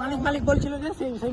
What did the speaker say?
মালিক মালিক বলছিল যে সেই সেই